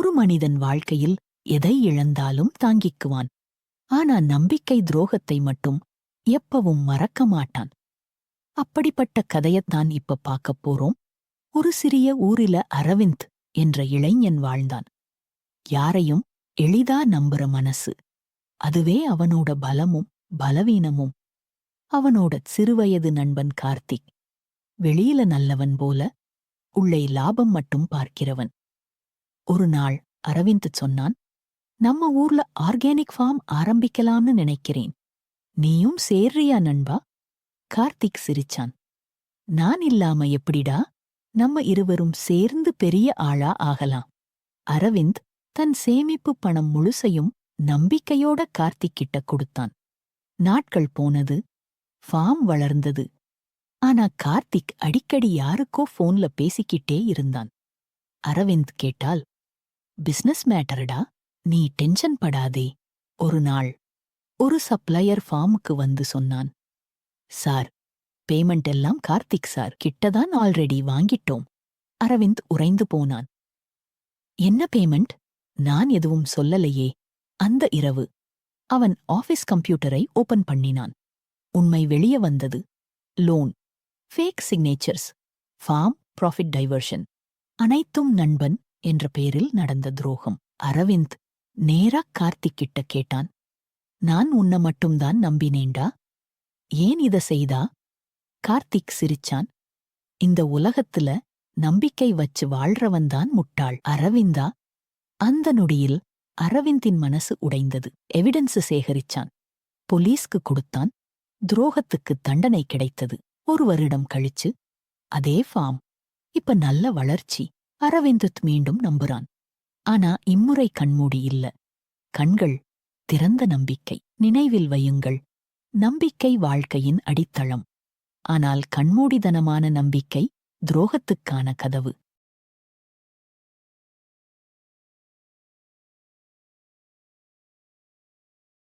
ஒரு மனிதன் வாழ்க்கையில் எதை இழந்தாலும் தாங்கிக்குவான். ஆனா நம்பிக்கை துரோகத்தை மட்டும் எப்பவும் மறக்க மாட்டான். அப்படிப்பட்ட கதையத்தான் இப்ப பார்க்கப் போறோம். ஒரு சிறிய ஊரில அரவிந்த் என்ற இளைஞன் வாழ்ந்தான். யாரையும் எளிதா நம்புற மனசு. அதுவே அவனோட பலமும் பலவீனமும். அவனோட சிறுவயது நண்பன் கார்த்திக். வெளியில நல்லவன் போல உள்ளே லாபம் மட்டும் பார்க்கிறவன். ஒரு நாள் அரவிந்த் சொன்னான் நம்ம ஊர்ல ஆர்கானிக் ஃபார்ம் ஆரம்பிக்கலாம்னு நினைக்கிறேன். நீயும் சேர்றியா நண்பா? கார்த்திக் சிரிச்சான் நான் இல்லாம எப்படிடா? நம்ம இருவரும் சேர்ந்து பெரிய ஆளா ஆகலாம். அரவிந்த் தன் சேமிப்பு பணம் முழுசையும் நம்பிக்கையோட கார்த்திக் கிட்ட கொடுத்தான். நாட்கள் போனது ஃபார்ம் வளர்ந்தது. ஆனா கார்த்திக் அடிக்கடி யாருக்கோ போன்ல பேசிக்கிட்டே இருந்தான். அரவிந்த் கேட்டால் பிசினஸ் மேட்டர்டா? நீ டென்ஷன் படாதே. ஒரு நாள் ஒரு சப்ளையர் ஃபார்முக்கு வந்து சொன்னான். சார் பேமெண்ட் எல்லாம் கார்த்திக் சார். கிட்டதான் ஆல்ரெடி வாங்கிட்டோம். அரவிந்த் உறைந்து போனான். என்ன பேமெண்ட்? நான் எதுவும் சொல்லலையே. அந்த இரவு அவன் ஆபீஸ் கம்ப்யூட்டரை ஓபன் பண்ணினான். உண்மை வெளியே வந்தது. Loan fake signatures form profit diversion அனைத்தும் நண்பன் என்ற பெயரில் நடந்த துரோகம். அரவிந்த் நேரா கார்த்திக் கிட்ட கேட்டான் நான் உன்னை மட்டும்தான் நம்பினேண்டா ஏன் இத செய்தா? கார்த்திக் சிரிச்சான் இந்த உலகத்துல நம்பிக்கை வச்சு வாழ்றவன்தான் முட்டாள். அரவிந்தா? அந்த நொடியில் அரவிந்தின் மனசு உடைந்தது. எவிடன்ஸ் சேகரிச்சான் போலீஸ்க்கு கொடுத்தான். துரோகத்துக்கு தண்டனை கிடைத்தது. ஒரு வருடம் கழிச்சு. அதே ஃபார்ம். இப்ப நல்ல வளர்ச்சி. அரவிந்துத் மீண்டும் நம்புறான். ஆனா இம்முறை கண்மூடி இல்ல. கண்கள் திறந்த நம்பிக்கை. நினைவில் வையுங்கள். நம்பிக்கை வாழ்க்கையின் அடித்தளம். ஆனால் கண்மூடிதனமான நம்பிக்கை துரோகத்துக்கான கதவு.